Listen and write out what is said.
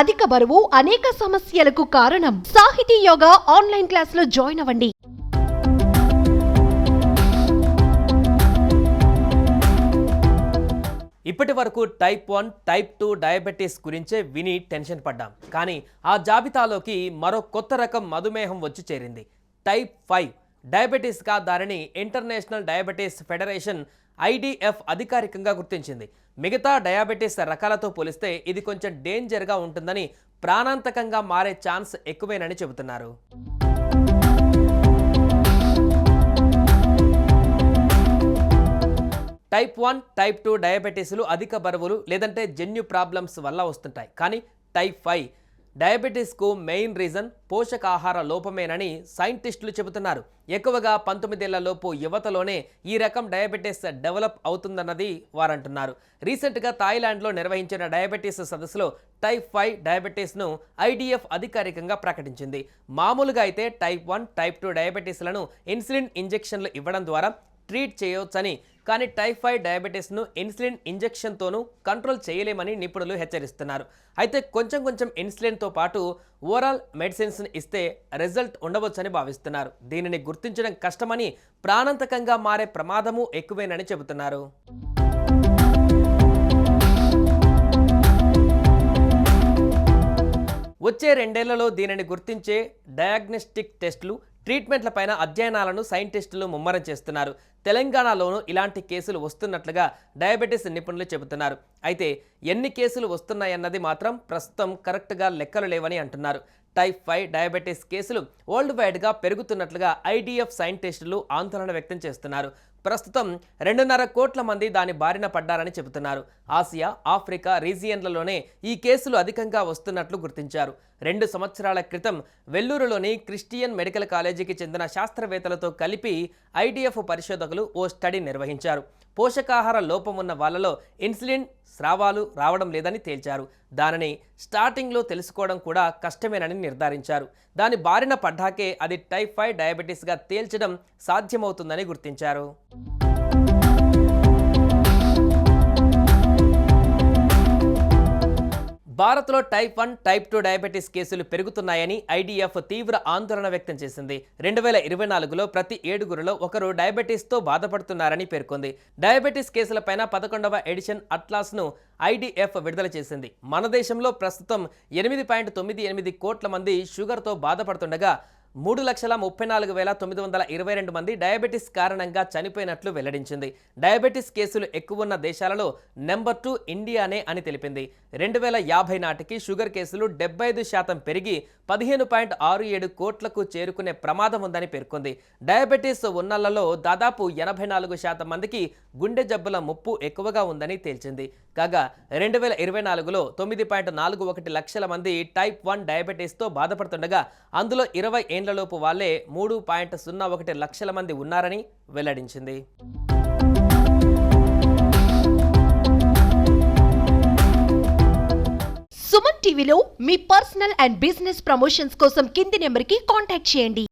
అధిక బరువు అనేక సమస్యలకు కారణం. సాహితీ యోగా ఆన్లైన్ క్లాసులో జాయిన్ అవ్వండి. ఇప్పటి వరకు type one type two diabetes గురించే విని టెన్షన్ పడ్డాం. కానీ ఆ జాబితాలోకి మరో కొత్త రకం మధుమేహం వచ్చి చేరింది. Type five. డయాబెటీస్గా దానిని ఇంటర్నేషనల్ డయాబెటీస్ ఫెడరేషన్ ఐడిఎఫ్ అధికారికంగా గుర్తించింది. మిగతా డయాబెటీస్ రకాలతో పోలిస్తే ఇది కొంచెం డేంజర్గా ఉంటుందని ప్రాణాంతకంగా మారే ఛాన్స్ ఎక్కువేనని చెబుతున్నారు. టైప్ వన్ టైప్ టూ డయాబెటీస్లు అధిక బరువులు లేదంటే జన్యు ప్రాబ్లమ్స్ వల్ల వస్తుంటాయి. కానీ టైప్ ఫైవ్ డయాబెటీస్కు మెయిన్ రీజన్ పోషకాహార లోపమేనని సైంటిస్టులు చెబుతున్నారు. ఎక్కువగా పంతొమ్మిదేళ్ళలోపు యువతలోనే ఈ రకం డయాబెటీస్ డెవలప్ అవుతుందన్నది వారంటున్నారు. రీసెంట్గా థాయిలాండ్లో నిర్వహించిన డయాబెటీస్ సదస్సులో టైప్ ఫైవ్ డయాబెటీస్ను ఐడిఎఫ్ అధికారికంగా ప్రకటించింది. మామూలుగా అయితే టైప్ వన్ టైప్ టూ డయాబెటీస్లను ఇన్సులిన్ ఇంజెక్షన్లు ఇవ్వడం ద్వారా ట్రీట్ చేయవచ్చని కానీ టైఫాయిడ్ ఫైవ్ డయాబెటీస్ను ఇన్సులిన్ ఇంజెక్షన్తోనూ కంట్రోల్ చేయలేమని నిపుణులు హెచ్చరిస్తున్నారు. అయితే కొంచెం కొంచెం ఇన్సులిన్తో పాటు ఓవరాల్ మెడిసిన్స్ని ఇస్తే రిజల్ట్ ఉండవచ్చని భావిస్తున్నారు. దీనిని గుర్తించడం కష్టమని ప్రాణాంతకంగా మారే ప్రమాదము ఎక్కువేనని చెబుతున్నారు. వచ్చే రెండేళ్ళలో దీనిని గుర్తించే డయాగ్నోస్టిక్ టెస్టులు ట్రీట్మెంట్లపైన అధ్యయనాలను సైంటిస్టులు ముమ్మరం చేస్తున్నారు. తెలంగాణలోనూ ఇలాంటి కేసులు వస్తున్నట్లుగా డయాబెటీస్ నిపుణులు చెబుతున్నారు. అయితే ఎన్ని కేసులు వస్తున్నాయన్నది మాత్రం ప్రస్తుతం కరెక్ట్గా లెక్కలు లేవని అంటున్నారు. టైప్ ఫైవ్ డయాబెటీస్ కేసులు వరల్డ్ వైడ్గా పెరుగుతున్నట్లుగా ఐడిఎఫ్ సైంటిస్టులు ఆందోళన వ్యక్తం చేస్తున్నారు. ప్రస్తుతం రెండున్నర కోట్ల మంది దాని బారిన పడ్డారని చెబుతున్నారు. ఆసియా ఆఫ్రికా రీజియన్లలోనే ఈ కేసులు అధికంగా వస్తున్నట్లు గుర్తించారు. రెండు సంవత్సరాల క్రితం వెల్లూరులోని క్రిస్టియన్ మెడికల్ కాలేజీకి చెందిన శాస్త్రవేత్తలతో కలిపి ఐడిఎఫ్ పరిశోధకులు ఓ స్టడీ నిర్వహించారు. పోషకాహార లోపం ఉన్న వాళ్ళలో ఇన్సులిన్ స్రావాలు రావడం లేదని తేల్చారు. దానిని స్టార్టింగ్లో తెలుసుకోవడం కూడా కష్టమేనని నిర్ధారించారు. దాని బారిన పడ్డాకే అది టైఫాయిడ్ డయాబెటీస్గా తేల్చడం సాధ్యమవుతుందని గుర్తించారు. భారత్లో type one type two diabetes కేసులు పెరుగుతున్నాయని ఐడిఎఫ్ తీవ్ర ఆందోళన వ్యక్తం చేసింది. రెండు వేల ఇరవై నాలుగులో ప్రతి ఏడుగురిలో ఒకరు డయాబెటీస్తో బాధపడుతున్నారని పేర్కొంది. డయాబెటీస్ కేసులపైన పదకొండవ ఎడిషన్ అట్లాస్ను ఐడిఎఫ్ విడుదల చేసింది. మన దేశంలో ప్రస్తుతం ఎనిమిది పాయింట్ తొమ్మిది ఎనిమిది కోట్ల మంది షుగర్తో బాధపడుతుండగా మూడు లక్షల ముప్పై నాలుగు వేల తొమ్మిది వందల ఇరవై రెండు మంది డయాబెటీస్ కారణంగా చనిపోయినట్లు వెల్లడించింది. డయాబెటీస్ కేసులు ఎక్కువ ఉన్న దేశాలలో నెంబర్ టూ ఇండియానే అని తెలిపింది. రెండు వేల యాభై నాటికి షుగర్ కేసులు డెబ్బై ఐదు శాతం పెరిగి పదిహేను పాయింట్ ఆరు ఏడు కోట్లకు చేరుకునే ప్రమాదం ఉందని పేర్కొంది. డయాబెటీస్ ఉన్నళ్ళలో దాదాపు ఎనభై నాలుగు శాతం మందికి గుండె జబ్బుల ముప్పు ఎక్కువగా ఉందని తేల్చింది. కాగా రెండు వేల ఇరవై నాలుగులో తొమ్మిది పాయింట్ నాలుగు ఒకటి లక్షల మంది టైప్ వన్ డయాబెటీస్తో బాధపడుతుండగా అందులో ఇరవై పదేళ్ళలోపు వాళ్ళే మూడు పాయింట్ సున్నా ఒకటి లక్షల మంది ఉన్నారని వెల్లడించింది. సుమన్ టీవీలో మీ పర్సనల్ అండ్ బిజినెస్ ప్రమోషన్స్ కోసం కింది నెంబర్కి కాంటాక్ట్ చేయండి.